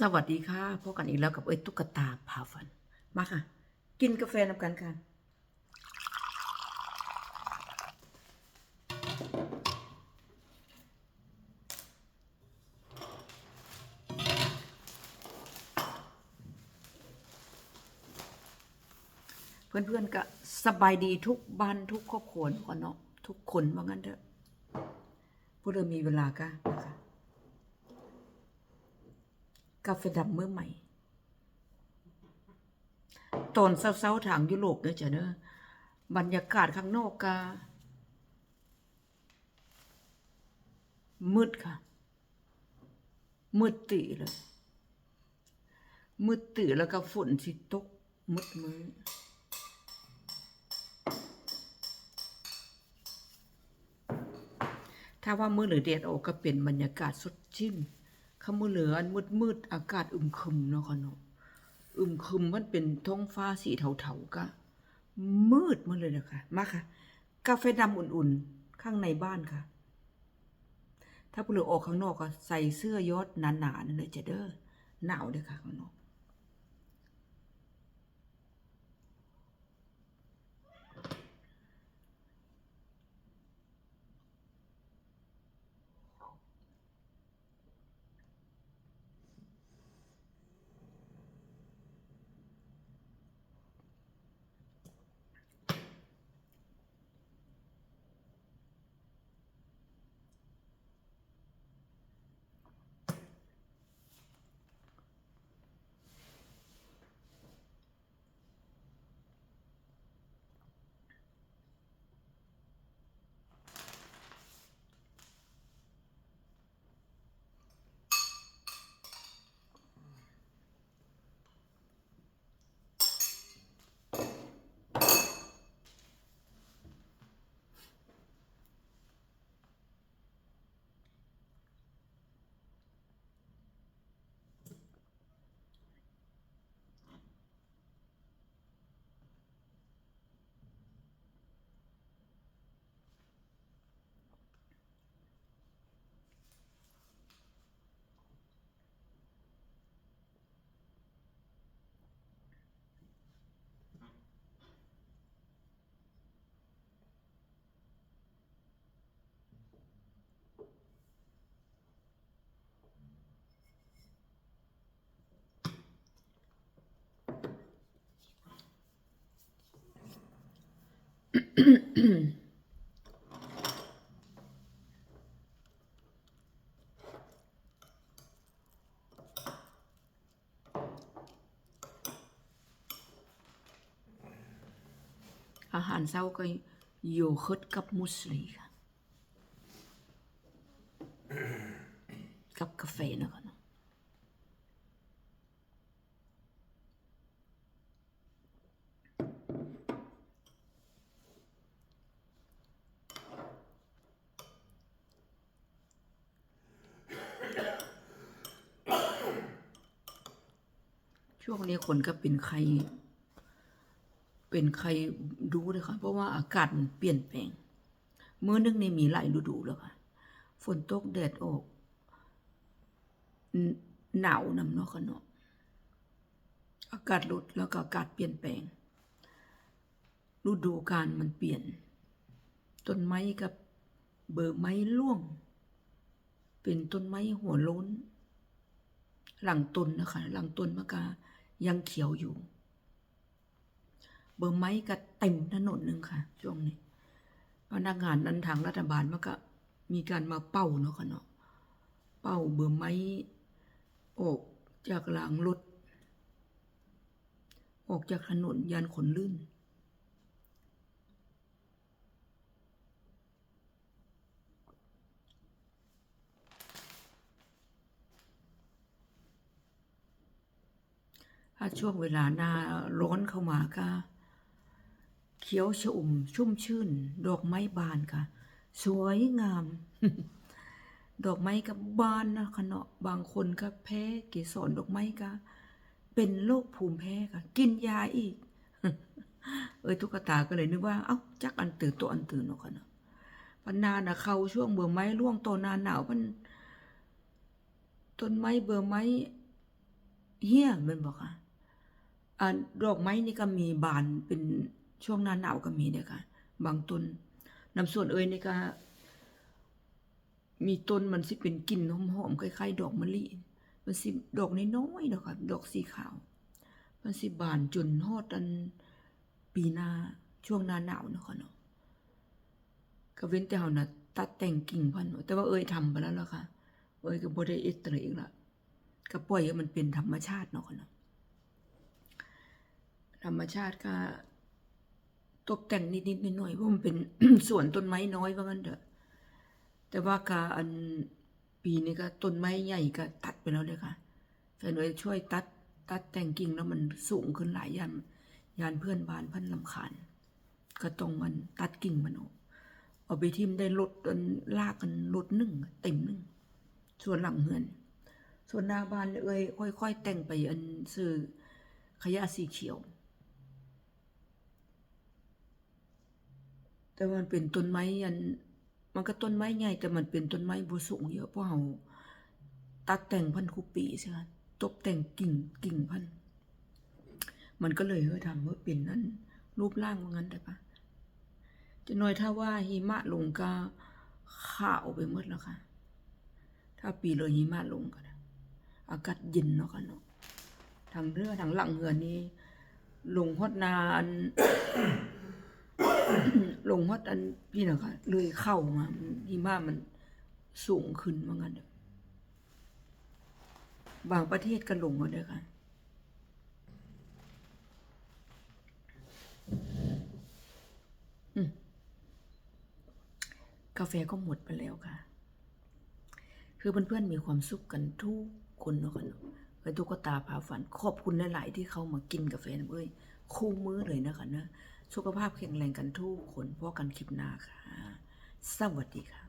สวัสดีค่ะพบกันอีกแล้วกับเอ้ยตุ๊กตาพาฝัน มาค่ะ กินกาแฟนำกันค่ะ เพื่อนๆก็สบายดีทุกบ้านทุกครอบครัวทุกเนาะทุกคนว่างั้นเถอะพวกเรามีเวลาก็นะคะ กาแฟดำเมื่อใหม่ ตอนเศร้าๆทางยุโรปเด้อจ้ะเนอะบรรยากาศข้างนอกกามืดค่ะ มืดตีเลยมืดตื่แล้วก็ฝนสิตกมืดมือถ้าว่ามือหรือแดดออกก็เป็นบรรยากาศสดชื่น ข้ามือเหลืออันมืดมืดๆอากาศอึมครึมเนาะค่ะเนาะอึมครึมมันเป็นท้องฟ้าสีเทาๆก็มืดมาเลยนะคะมาค่ะ กาแฟดำอุ่นๆ ข้างในบ้านค่ะ ถ้าผู้เหลือออกข้างนอกก็ใส่เสื้อยอดหนาๆนั่นเลยจะเด้อหนาวเลยค่ะข้างนอก อาหารเช้าก็โยเกิร์ตกับมุสลีค่ะ กับกาแฟนะคะเนาะ ช่วงนี้คนก็เป็นไข้เป็นใครดูเลยค่ะ เพราะว่าอากาศมันเปลี่ยนแปลงเมื่อนึงในมีหลายฤดูแล้วค่ะ ฝนตกแดดออกหนหนาวนำเนาะค่ะเนาะอากาศลดแล้วก็อากาศเปลี่ยนแปลง ฤดูกาลมันเปลี่ยน ต้นไม้กับเบอร์ไม้ร่วง เป็นต้นไม้หัวล้น หลังต้นนะคะ หลังต้นมะกา ยังเขียวอยู่ เบอร์ไม้ก็เต็มถนนหนึ่งค่ะ ช่วงนี้พนักงานนั้นทางรัฐบาลมันก็มีการมาเป่าเนาะค่ะเนาะเป่าเบอร์ไม้ออกจากรางรถออกจากถนนยานขนลื่น ถ้าช่วงเวลาหน้าร้อนเข้ามาก็เขียวชอุ่มชุ่มชื่น ดอกไม้บานค่ะ สวยงาม ดอกไม้กับบานนะคะเนาะบางคนก็แพ้เกสรดอกไม้ก็เป็นโรคภูมิแพ้ค่ะ กินยาอีก เอ้ยตุ๊กตาก็เลยนึกว่า เอ้าจักอันตื่นตัวอันตื่นเนาะค่ะเนาะปันนานะเขาช่วงเบื่อไม้ร่วงตอนนาหนาวมันต้นไม้เบื่อไม้เฮี้ยมันบอกค่ะอ่า ดอกไม้นี่ก็มีบานเป็นช่วงหน้าหนาวก็มีเด้อค่ะ บางต้นน้ำส่วนเอ่ยนี่ก็ มีต้นมันสิเป็นกลิ่นหอมๆคล้ายๆ ดอกมะลิมันสิดอกน้อยๆเนาะค่ะ ดอกสีขาว มันสิบานจนฮอดอันปีหน้าช่วงหน้าหนาวเนาะค่ะเนาะก็เว้นแต่เฮาน่ะตัดแต่งกิ่งพันแต่ว่าเอ้ยทำไปแล้วล่ะค่ะ เอ้ยก็บ่ได้เอ็ดอะไรอีกละก็ปล่อยให้มันเป็นธรรมชาติเนาะค่ะเนาะ ธรรมชาติก็ตกแต่งนิดๆหน่อยๆเพราะมันเป็นสวนต้นไม้น้อยว่างั้นเถอะ แต่ว่าก็อันปีนี้ก็ต้นไม้ใหญ่ก็ตัดไปแล้วเลยค่ะแฟนเอ้ยช่วยตัดตัดแต่งกิ่งแล้วมันสูงขึ้นหลายยันยานเพื่อนบ้านพันลำคาญก็ต้องมันตัดกิ่งมันออกเอาไปทิมได้รถอันลากกันรถหนึ่งเต็มหนึ่งส่วนหลังเฮือน ส่วนหน้าบ้านเนี่ยเอ้ยค่อย ๆ แต่งไปอันซื้อขยะสีเขียว แต่มันเป็นต้นไม้อันมันก็ต้นไม้ใหญ่แต่มันเป็นต้นไม้บ่สูงเยอะเพราะเฮาตัดแต่งพันคุปีใช่ไหมตบแต่งกิ่งกิ่งพัน มันก็เลยเฮ้ยทำเมื่อเป็นนั้น รูปร่างว่างั้นได้ปะจะน้อยถ้าว่าหิมะลงก็ขาวไปหมดแล้วค่ะ ถ้าปีเลยหิมะลงก็นะอากาศเย็นเนาะค่ะเนาะทางเรือทางหลังเฮือนนี่ลงฮอดนาน ลงฮอดอันพี่นะคะเลยเข้ามาหิมะมันสูงขึ้นว่างั้นเด้อบางประเทศก็ลงมาด้อค่ะกาแฟก็หมดไปแล้วค่ะ คือเพื่อนๆมีความสุขกันทุกคนเนาะค่ะเนาะเอ้ยตุ๊กตาพาฝัน ขอบคุณหลาย ๆ ที่เข้ามากินกาแฟนะเอ้ยคู่มื้อเลยนะคะเนอะ สุขภาพแข็งแรงกันทุกคนพบกันคลิปหน้าค่ะ สวัสดีค่ะ